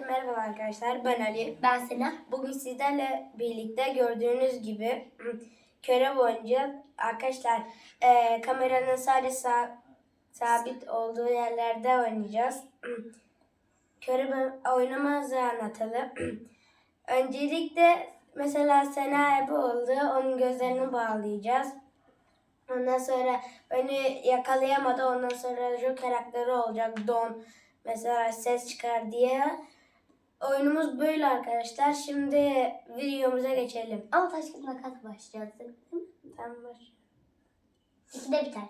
Merhaba arkadaşlar ben Ali. Ben Sena. Bugün sizlerle birlikte gördüğünüz gibi körev oynayacağız. Arkadaşlar e, kameranın sadece sa- sabit olduğu yerlerde oynayacağız. Körev oynamazı anlatalım. Öncelikle mesela Sena Ebe oldu. Onun gözlerini bağlayacağız. Ondan sonra önü yakalayamadı. Ondan sonra şu karakteri olacak. Don mesela ses çıkar diye. Oyunumuz böyle arkadaşlar. Şimdi videomuza geçelim. Ama taş kağıt makas başlayacağız. değil mi? Tamam baş. İkide biter.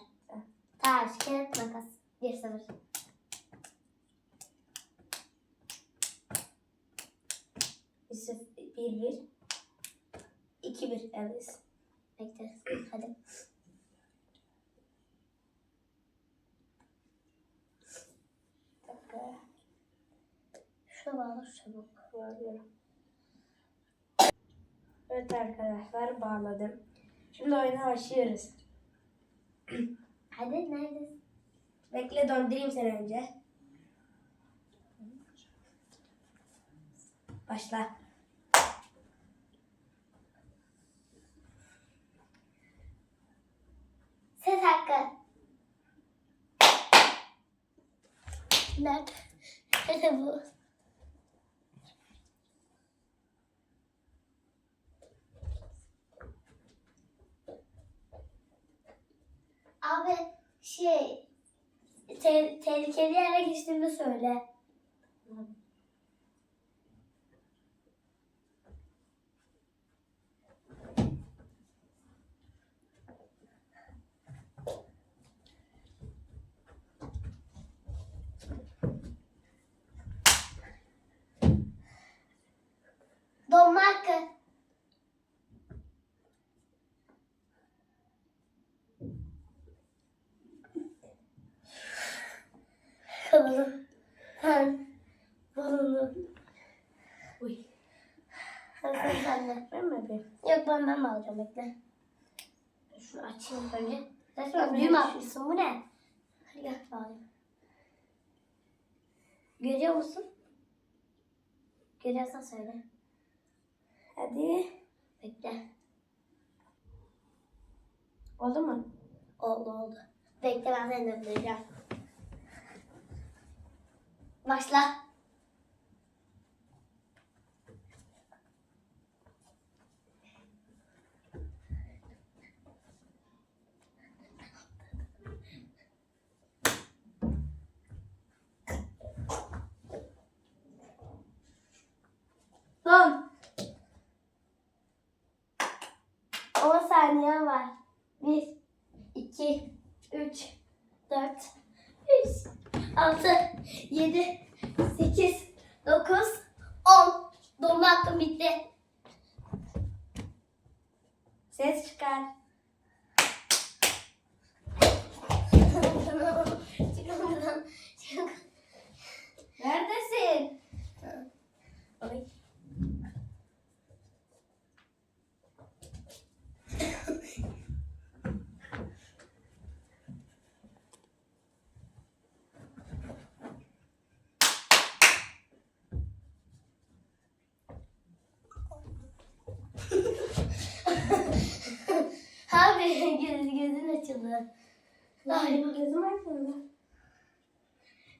Taş kağıt makas. Bir sıfır. Bir, sıf- bir, bir. İki, bir. Evet. Bekleriz. Hadi. Bir dakika. Şuna bağla çabuk. Bağlıyorum. Evet arkadaşlar bağladım. Şimdi oyuna başlıyoruz. Hadi neredesin? Bekle döndüreyim seni önce. Başla. Ses hakkı. Nerede? Nerede bu? Abi şey te- tehlikeli yere geçtiğimi söyle. Donma hakkı. Balonu. Ben. Balonu. Uy. Sen sen sen de. Ben mi yapayım? Yok ben ben mi alacağım bekle. Şunu açayım önce. Resmen Tabii. düğüm atmışsın bu ne? Hadi gel bağlayayım. Görüyor musun? Görüyorsan söyle. Hadi. Bekle. Oldu mu? Oldu oldu. Bekle ben seni döndüreceğim. Başla. Son. 10 saniye var. 1, 2, 3, 4, 5, 6, 7, 8, 9, 10. Dolma hakkım bitti. Ses çıkar. Çıkamadım. Çık- Neredesin? Ay. Göz, gözün açıldı. Ay, Gözüm açıldı.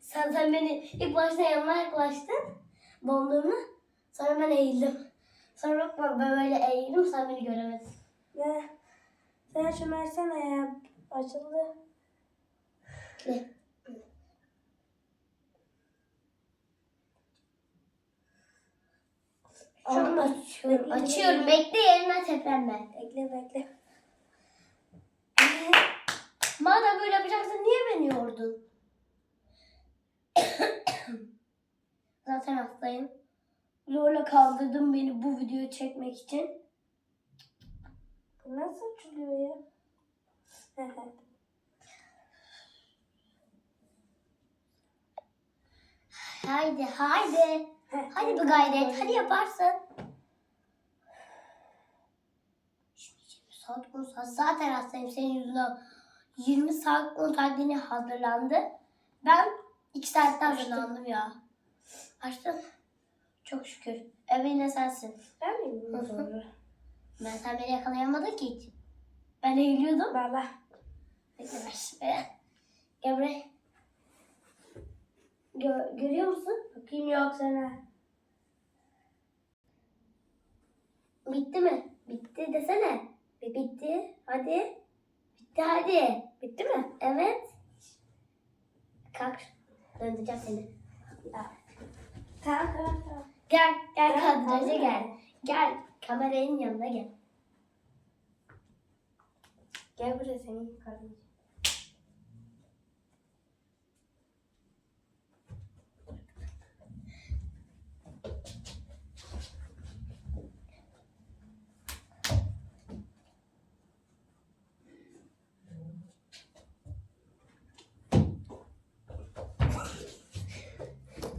sen, sen beni ilk başta yanıma yaklaştın. Dondurma. Sonra ben eğildim. Sonra bakma ben böyle eğildim sen beni göremedin. Ne? Sen şunu ya. Açıldı. Ne? Açıyorum. Açıyorum. bekle. Yerinden teprenme. Bekle bekle. Madem böyle yapacaksın niye beni yordun? Zaten hastayım. Zorla kaldırdın beni bu videoyu çekmek için. Nasıl açılıyor ya? Haydi haydi. Hadi bir gayret. Hadi yaparsın. Şimdi 20 saat 10 saat. Zaten hastayım senin yüzünden. 20 saat 10 saatliğine hazırlandı. Ben 2 saatte hazırlandım ya. Açtım. Çok şükür. Ebeğine sensin. Ben miyim? Hı. Ben sen beni yakalayamadın ki hiç. Ben eğiliyordum. Valla. Bekle ver şimdi. Gel buraya. Gö- görüyor musun? Bakayım yok sana. Bitti mi? Bitti desene. Bitti. Hadi. Bitti hadi. Bitti mi? Evet. Kalk. Döndüreceğim seni. Tamam tamam tamam. Gel. Gel tamam. gel. Gel. Kameranın yanına gel. Gel buraya seni yıkarım.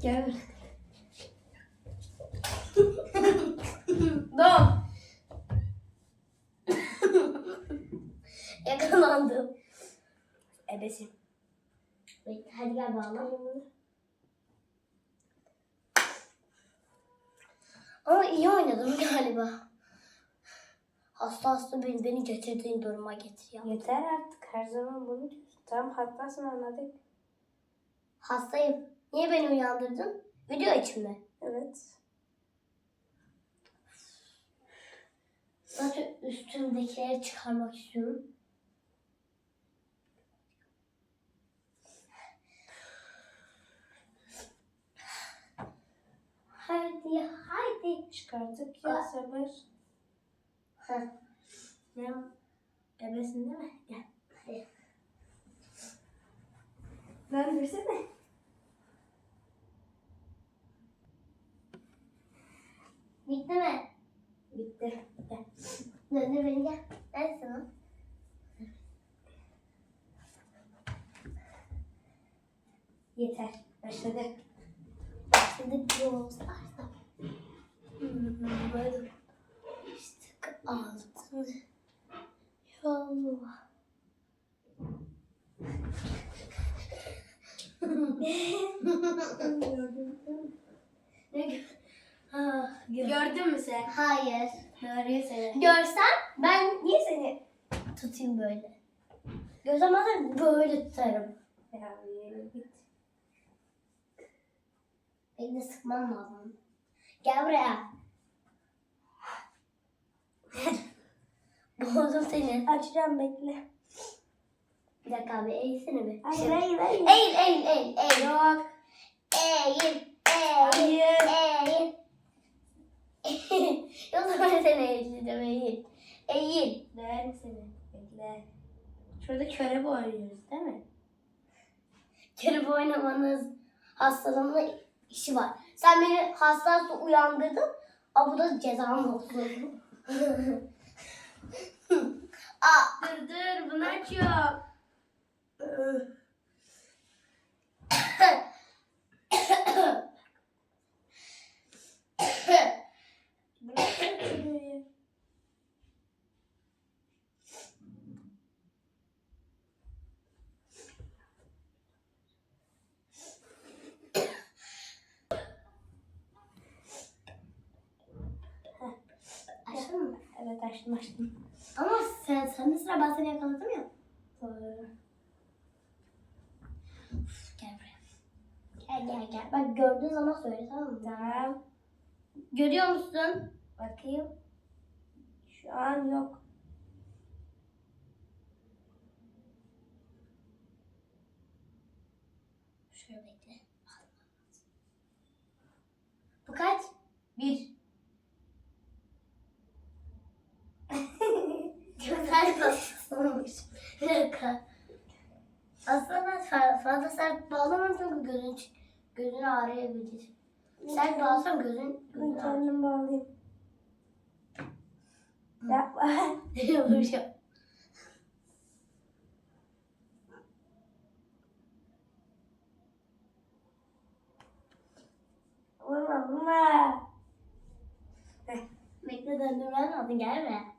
Gel. Don. Yakalandım. Ebesin. Bekle, Hadi gel bağla. Ama iyi oynadım galiba. Hasta hasta beni, beni getirdiğin duruma getir ya. Yeter artık her zaman bunu diyorsun. Tamam hastasın anladık. Hastayım. Niye beni uyandırdın? Video için mi? Evet. Zaten üstümdekileri çıkarmak istiyorum. Haydi haydi. Çıkardık ya. Heh, Ne? Ebesin değil mi? Gel. hadi. Döndürsene. Bitti mi? Bitti. Gel. Döndür beni gel. Neredesin lan? Yeter. Başladı. Şimdi Brawl Stars'ta. Hmm, Böyle işte altın. Yallah. Ne gö- Ah, gö- Gördün mü sen? Hayır. Doğruyu söyle. Görsem ben niye seni tutayım böyle? Görsem ben böyle tutarım. Ya yürü git. Beni de sıkmam lazım. Gel buraya. Boğdum seni. Açacağım bekle. Bir dakika abi eğilsene bir. Hayır hayır hayır. Eğil eğil eğil eğil. Yok. Eğil eğil. Hayır. Eğil. Yoksa ben seni eğileceğim eğil. Eğil. Döver seni. Bekle. Şurada körebe oynuyoruz değil mi? Kerebe oynamanız hastalığımla işi var. Sen beni hastası uyandırdın. Aa bu da cezam olsun. Aa, Dur dur bunu açıyorum. Bırak şurayı. Açtın mı? Evet açtım açtım. Ama sen, sen sıra ben seni yakaladım ya. Doğru. Gel buraya. Gel gel gel. Bak gördüğün zaman söyle tamam mı? Tamam. Görüyor musun? Bakayım. Şu an yok. Şöyle bekle. Bu kaç? Bir. Güzel basılmış. Aslında ben fa- fazla sert bağlamam çünkü gözün, gözün ağrıyabilir. Sert bağlasam gözün, gözün ağrıyor. kendim bağlayayım. Yapma. Vuracağım. Vurma vurma. Bekle döndürmen lazım gel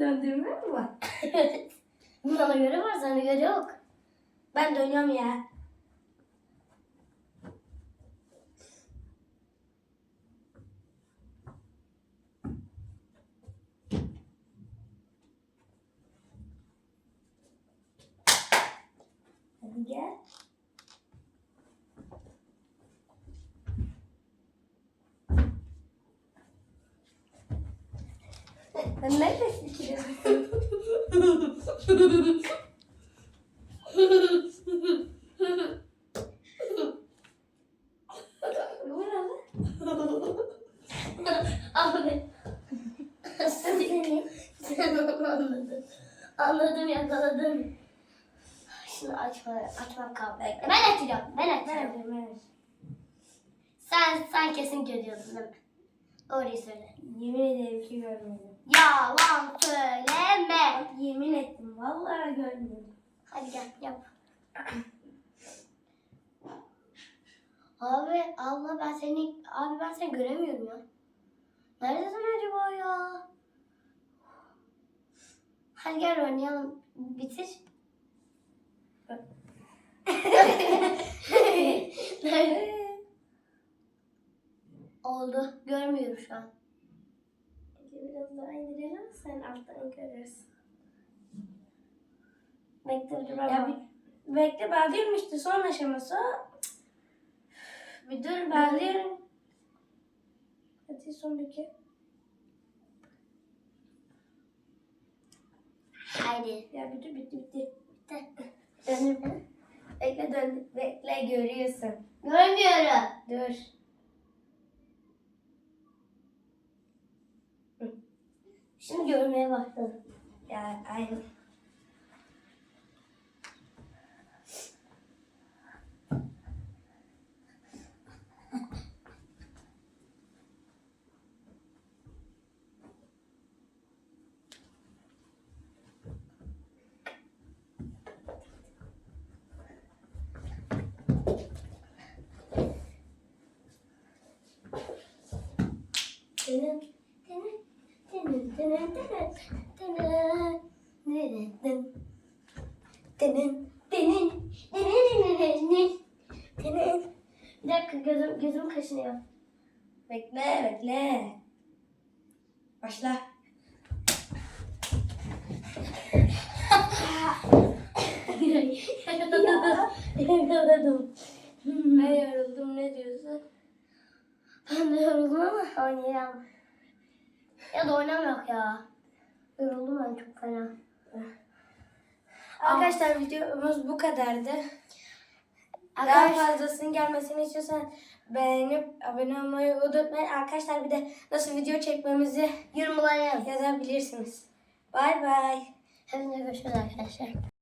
döndürme mi var? Bana göre var sana göre yok. Ben dönüyorum ya. Hadi gel. Sen neredesin ki? Abi. Seni. Sen onu anladın. Anladım yakaladım. Şunu açma, kaldı. Bekle. Ben açacağım. Ben açacağım. Nerede? Nerede? Sen, sen kesin görüyorsun değil mi? Doğruyu söyle. Yemin ederim ki görmedim. Yalan söyleme. Yemin ettim. Vallahi görmedim. Hadi gel yap. Abi abla ben seni abi ben seni göremiyorum ya. Neredesin acaba ya? Hadi gel oynayalım. Bitir. Oldu. Görmüyorum şu an. Biraz daha indirelim sen alttan görürsün. Bekle dur ya bir, bekle bağlıyorum işte son aşaması. Bir dur bağlıyorum. Hadi son bir kez. Haydi. Ya bir dur bitti bitti. Bitti. Döndüm. Bekle dön. Bekle görüyorsun. Görmüyorum. Dur. Şimdi görmeye başladım. Ya aynı. Tının, Bir dakika gözüm, gözüm kaşınıyor. Bekle bekle. Başla. Yakaladım. Ben yoruldum ne diyorsun? Ben de yoruldum ama oynayamam. Ya da oynamıyor ya. Yoruldum ben çok fena. Arkadaşlar videomuz bu kadardı. Daha Arkadaşlar fazlasının gelmesini istiyorsan beğenip abone olmayı unutmayın. Arkadaşlar bir de nasıl video çekmemizi yorumlara yaz. yazabilirsiniz. Bay bay. Hepinize görüşürüz arkadaşlar.